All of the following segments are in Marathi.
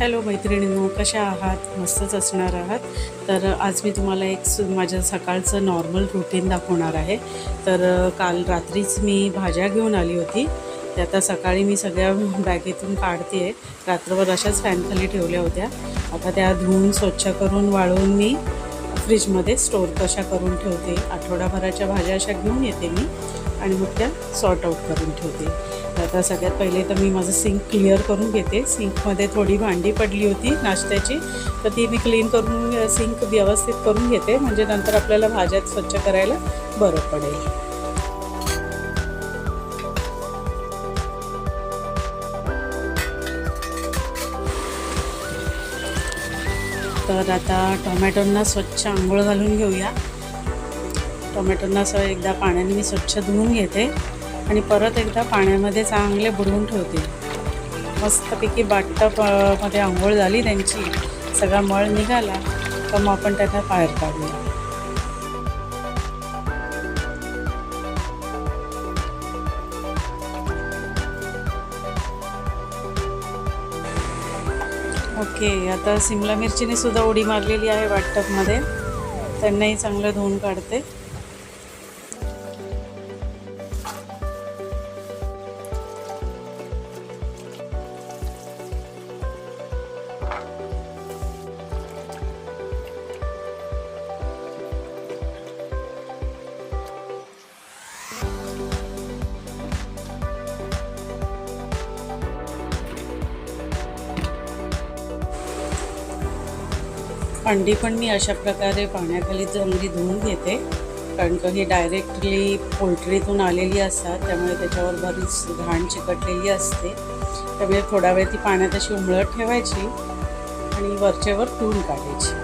हॅलो मैत्रिणींनो कशा आहात? मस्तच असणार आहात. तर आज मी तुम्हाला एक सु माझ्या सकाळचं नॉर्मल रुटीन दाखवणार आहे. तर काल रात्रीच मी भाज्या घेऊन आली होती. ते आता सकाळी मी सगळ्या बॅगेतून काढते आहे रात्रभर अशाच फॅनखाली ठेवल्या होत्या. आता त्या धुवून स्वच्छ करून वाळवून मी फ्रीजमध्ये स्टोर कशा करून ठेवते. आठवडाभराच्या भाज्या अशा घेऊन येते मी आणि मग त्या सॉर्ट आऊट करून ठेवते. तर आता सगळ्यात पहिले तर मी माझं सिंक क्लिअर करून घेते. सिंकमध्ये थोडी भांडी पडली होती नाश्त्याची. तर ती मी क्लीन करून सिंक व्यवस्थित करून घेते. म्हणजे नंतर आपल्याला भाज्या स्वच्छ करायला बरं पडेल. तर आता टोमॅटोंना स्वच्छ आंघोळ घालून घेऊया. टोमॅटोंना असं एकदा पाण्याने मी स्वच्छ धुवून घेते. आणि परत एकदा पाण्यामध्ये चांगले बुडवून ठेवते. मस्तपैकी बाटपमध्ये आंघोळ झाली त्यांची. सगळा मळ निघाला तर मग आपण त्यांना बाहेर काढूया. ओके आता सिमला मिरचीने सुद्धा उडी मारलेली आहे वाटपमध्ये. त्यांनाही चांगलं धुवून काढते. अंडी पण मी अशा प्रकारे पाण्याखाली चांगली धुवून घेते. कारण का ही डायरेक्टली पोल्ट्रीतून आलेली असतात त्यामुळे त्याच्यावर बरीच घाण चिकटलेली असते. त्यामुळे थोडा वेळ ती पाण्यात अशी उमळत ठेवायची. आणि वरचेवर धुवून काढायची.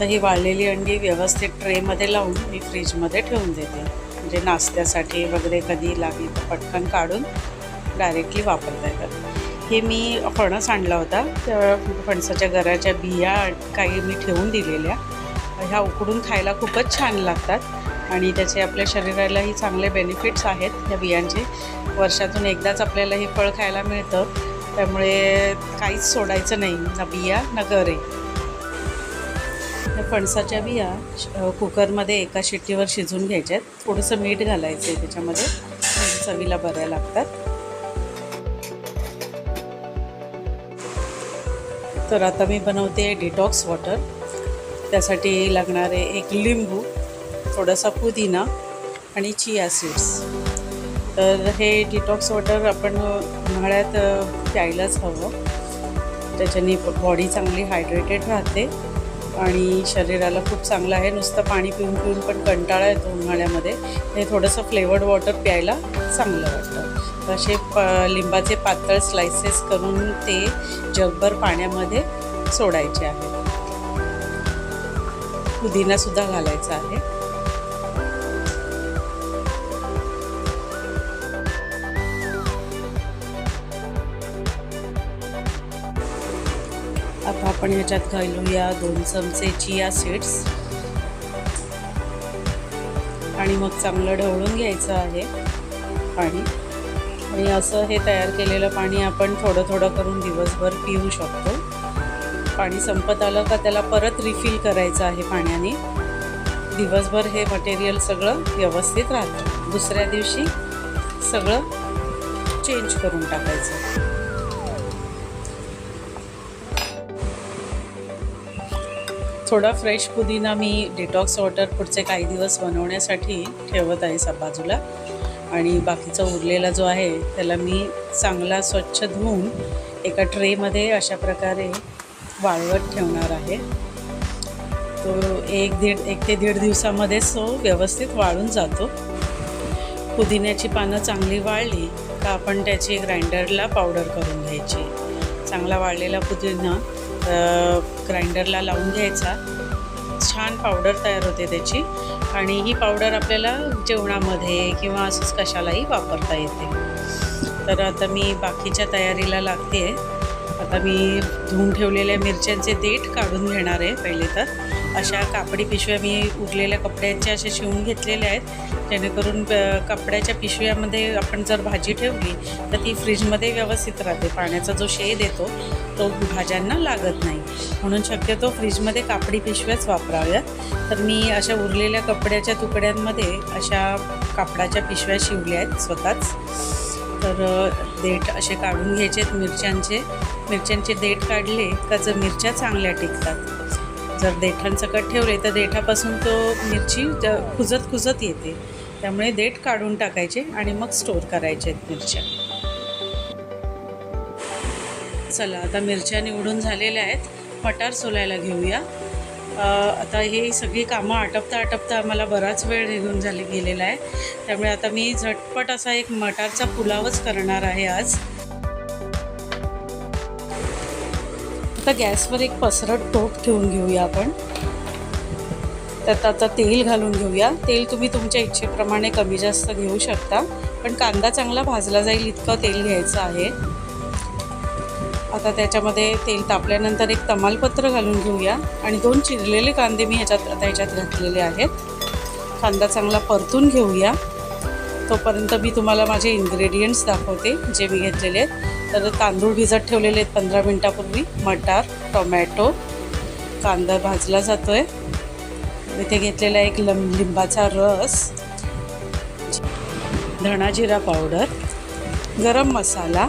तर ही वाळलेली अंडी व्यवस्थित ट्रेमध्ये लावून मी फ्रीजमध्ये ठेवून देते. म्हणजे नाश्त्यासाठी वगैरे कधी लागली तर पटकन काढून डायरेक्टली वापरता येतात. हे मी फणस आणला होता. त्या फणसाच्या घराच्या बिया काही मी ठेवून दिलेल्या. ह्या उकडून खायला खूपच छान लागतात. आणि त्याचे आपल्या शरीरालाही चांगले बेनिफिट्स आहेत या बियांचे. वर्षातून एकदाच आपल्याला हे फळ खायला मिळतं. त्यामुळे काहीच सोडायचं नाही. ना बिया ना गरे त्या फणसाच्या बिया श- कुकरमध्ये एका शिट्टीवर घ्यायच्या आहेत थोडंसं मीठ घालायचं आहे त्याच्यामध्ये. चवीला बऱ्या लागतात. तर आता मी बनवते डिटॉक्स वॉटर. त्यासाठी लागणारे एक लिंबू. थोडासा पुदिना आणि चिया सीड्स. तर हे डिटॉक्स वॉटर आपण उन्हाळ्यात प्यायलाच हवं. त्याच्याने बॉडी चांगली हायड्रेटेड राहते आणि शरीराला खूप चांगलं आहे. नुसतं पाणी पिऊन पिऊन पण कंटाळा येतो उन्हाळ्यामध्ये. हे थोडंसं फ्लेवर्ड वॉटर प्यायला चांगलं वाटतं. तर असे प लिंबाचे पातळ स्लायसेस करून ते जगभर पाण्यामध्ये सोडायचे आहे पुदिनासुद्धा घालायचा आहे. आता आपण ह्याच्यात घालूया दोन चमचे चिया सीड्स आणि मग चांगलं ढवळून घ्यायचं आहे पाणी. आणि असं हे तयार केलेलं पाणी आपण थोडं थोडं करून दिवसभर पिऊ शकतो. पाणी संपत आलं का त्याला परत रिफिल करायचं आहे पाण्याने. दिवसभर हे मटेरियल सगळं व्यवस्थित राहतं. दुसऱ्या दिवशी सगळं चेंज करून टाकायचं. थोडा फ्रेश पुदिना मी डिटॉक्स वॉटर पुढचे काही दिवस बनवण्यासाठी ठेवत आहे बाजूला आणि बाकीचा उरलेला जो आहे त्याला मी चांगला स्वच्छ धुवून एका ट्रेमध्ये अशा प्रकारे वाळवत ठेवणार आहे. तो एक दीड एक ते दीड दिवसामध्येच तो व्यवस्थित वाळून जातो. पुदिन्याची पानं चांगली वाळली का आपण त्याची ग्राइंडरला पावडर करून घ्यायची. चांगला वाळलेला पुदिना ग्राइंडरला लावून घ्यायचा. छान पावडर तयार होते त्याची. आणि ही पावडर आपल्याला जेवणामध्ये किंवा असंच कशालाही वापरता येते. तर आता मी बाकीच्या तयारीला लागते. आहे आता मी धुवून ठेवलेल्या मिरच्यांचे देठ काढून घेणार आहे पहिले तर. अशा कापडी पिशव्या मी उरलेल्या कपड्यांच्या अशा शिवून घेतलेल्या आहेत. जेणेकरून कपड्याच्या पिशव्यामध्ये आपण जर भाजी ठेवली तर ती फ्रीजमध्ये व्यवस्थित राहते. पाण्याचा जो शेद येतो तो भाज्यांना लागत नाही. म्हणून शक्यतो फ्रीजमध्ये कापडी पिशव्याच वापराव्यात. तर मी अशा उरलेल्या कपड्याच्या तुकड्यांमध्ये अशा कापडाच्या पिशव्या शिवल्या आहेत स्वतःच. तर देठ असे काढून घ्यायचे आहेत मिरच्यांचे. मिरच्यांचे देठ काढले का जर मिरच्या चांगल्या टिकतात. जर देठांसकट ठेवले तर देठापासून तो मिरची कुजत कुजत येते. त्यामुळे देठ काढून टाकायचे आणि मग स्टोर करायचे आहेत मिरच्या. चला आता मिरच्या निवडून झालेल्या आहेत. मटार सोलायला घेऊया. आता ही सगळी कामं आटपता आटपता आम्हाला बराच वेळ निघून झाली गेलेला आहे. त्यामुळे आता मी झटपट असा एक मटारचा पुलावच करणार आहे आज. आता गॅसवर एक पसरट टोप ठेवून घेऊया आपण. त्यात आता तेल घालून घेऊया. तेल तुम्ही तुमच्या इच्छेप्रमाणे कमी जास्त घेऊ शकता. पण कांदा चांगला भाजला जाईल इतकं तेल घ्यायचं आहे. आता त्याच्यामध्ये तेल तापल्यानंतर एक तमालपत्र घालून घेऊया. आणि दोन चिरलेले कांदे मी ह्याच्यात आता ह्याच्यात घातलेले आहेत. कांदा चांगला परतून घेऊया. तोपर्यंत मी तुम्हाला माझे इन्ग्रेडियंट्स दाखवते जे मी घेतलेले आहेत. तर तांदूळ भिजत ठेवलेले आहेत पंधरा मिनटापूर्वी. मटार टोमॅटो कांदा भाजला जातो आहे इथे घेतलेला एक लं लिंबाचा रस धणा जिरा पावडर गरम मसाला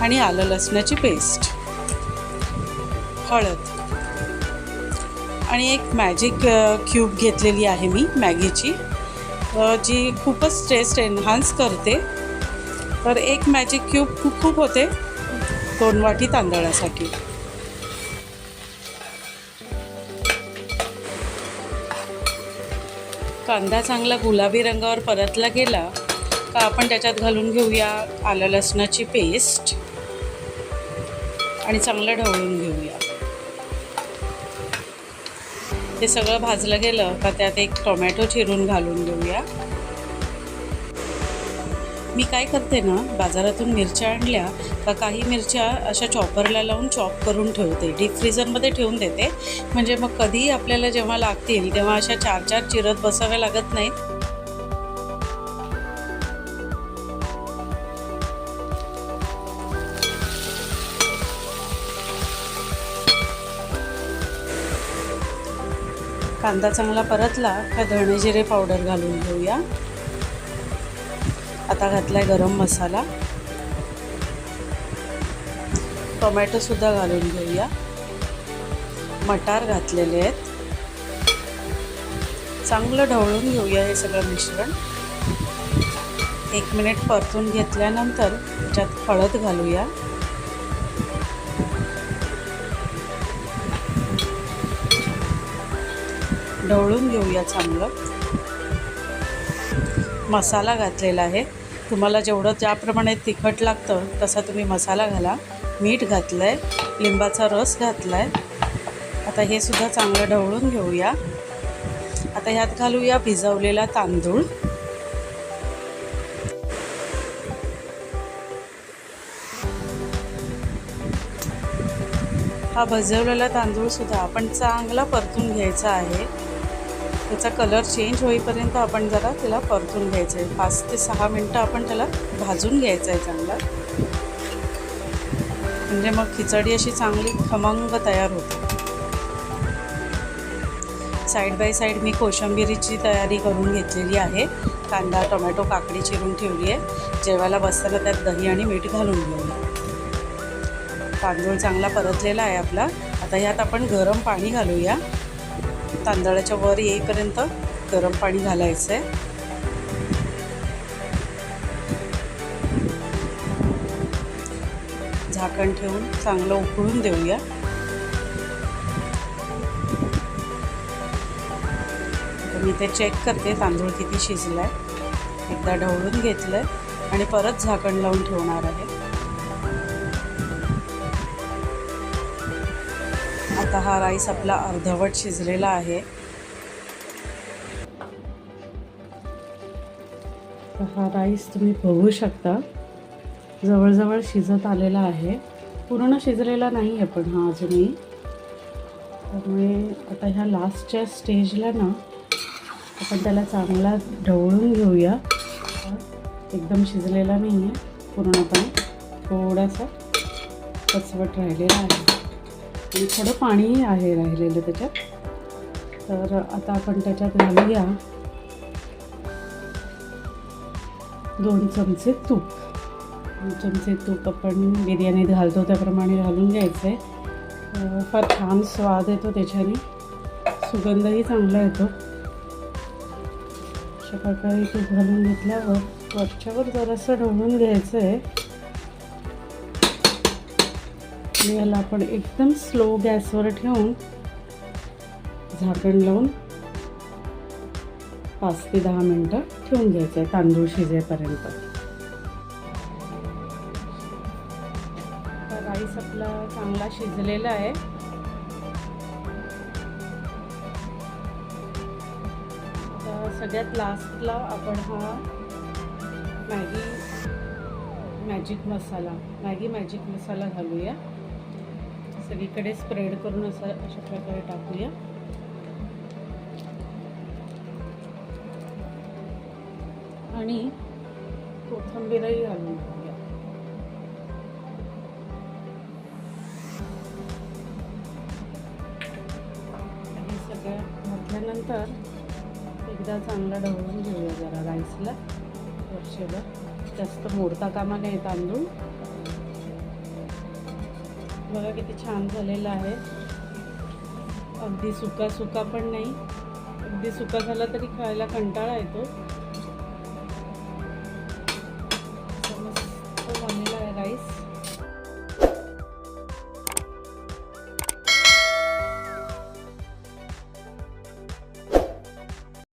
आणि आलं लसणाची पेस्ट. हळद. आणि एक मॅजिक क्यूब घेतलेली आहे मी मॅगीची. जी खूपच टेस्ट एन्हान्स करते. तर एक मॅजिक क्यूब खूप खूप होते. दोन वाटी तांदळासाठी. कांदा चांगला गुलाबी रंगावर परतला गेला का आपण त्याच्यात घालून घेऊया आलं लसणाची पेस्ट आणि चांगलं ढवळून घेऊया. ते सगळं भाजलं गेलं का त्यात एक टोमॅटो चिरून घालून घेऊया. मी काय करते ना बाजारातून मिरच्या आणल्या का काही मिरच्या अशा चॉपरला लावून चॉप करून ठेवते. डीप फ्रीझरमध्ये ठेवून देते. म्हणजे मग कधीही आपल्याला जेव्हा लागतील तेव्हा अशा चार चार चिरत बसाव्या लागत नाहीत. कांदा चांगला परतला का धणे जिरे पावडर घालून घेऊया. आता घातलाय गरम मसाला. टोमॅटोसुद्धा घालून घेऊया. मटार घातलेले आहेत. चांगलं ढवळून घेऊया हे सगळं मिश्रण. एक मिनिट परतून घेतल्यानंतर त्याच्यात हळद घालूया. ढवळून घेऊया चांगलं. मसाला घातलेला आहे. तुम्हाला जेवढं ज्याप्रमाणे तिखट लागतं तसा तुम्ही मसाला घाला. मीठ घातलं आहे लिंबाचा रस घातला आहे आता हे सुद्धा चांगलं ढवळून घेऊया. आता ह्यात घालूया भिजवलेला तांदूळ. हा भजवलेला तांदूळसुद्धा आपण चांगला परतून घ्यायचा आहे. त्याचा कलर चेंज होईपर्यंत आपण जरा त्याला परतून घ्यायचं आहे पाच ते सहा मिनटं आपण त्याला भाजून घ्यायचं आहे चांगला. म्हणजे मग खिचडी अशी चांगली खमंग तयार होते. साईड बाय साईड मी कोशिंबिरीची तयारी करून घेतलेली आहे. कांदा टोमॅटो काकडी चिरून ठेवली आहे जेवायला बसताना त्यात दही आणि मीठ घालून घेऊया. तांदूळ चांगला परतलेला आहे आपला. आता ह्यात आपण गरम पाणी घालूया. तांदळाच्या वर येईपर्यंत गरम पाणी घालायचं आहे झाकण ठेवून चांगलं उकळून देऊया. तर मी ते चेक करते तांदूळ किती शिजला आहे एकदा ढवळून घेतलं आहे आणि परत झाकण लावून ठेवणार आहे. आता हा राईस आपला अर्धवट शिजलेला आहे. तर हा राईस तुम्ही बघू शकता. जवळजवळ शिजत आलेला आहे. पूर्ण शिजलेला नाही आहे पण हा अजूनही. त्यामुळे आता ह्या लास्टच्या स्टेजला ना आपण त्याला चांगला ढवळून घेऊया. एकदम शिजलेला नाही आहे पूर्णपणे थोडासा कचवट राहिलेला आहे. आणि थोडं पाणीही आहे राहिलेलं त्याच्यात. तर आता आपण त्याच्यात घालूया दोन चमचे तूप. दोन चमचे तूप आपण बिर्याणीत घालतो त्याप्रमाणे घालून घ्यायचं आहे फार छान स्वाद येतो त्याच्याने. सुगंधही चांगला येतो. अशा प्रकारे तूप घालून घेतल्यावर वरच्यावर जरासं ढवळून घ्यायचं आहे आणि याला आपण एकदम स्लो गॅसवर ठेवून झाकण लावून पाच ते दहा मिनटं ठेवून घ्यायचं आहे तांदूळ शिजेपर्यंत. राईस आपला चांगला शिजलेला आहे. सगळ्यात लास्टला आपण हा Maggi magic masala Maggi magic masala घालूया. सगळीकडे स्प्रेड करून असं अशा प्रकारे टाकूया. आणि कोथिंबीरही घालून घेऊया हे सगळं घातल्यानंतर एकदा चांगला ढवळून घेऊया जरा राईसला वर्षभर जास्त मोडता कामा नये तांदूळ. बघा किती छान झालेलं आहे. अगदी सुका सुका पण नाही. अगदी सुका झाला तरी खायला कंटाळा येतो.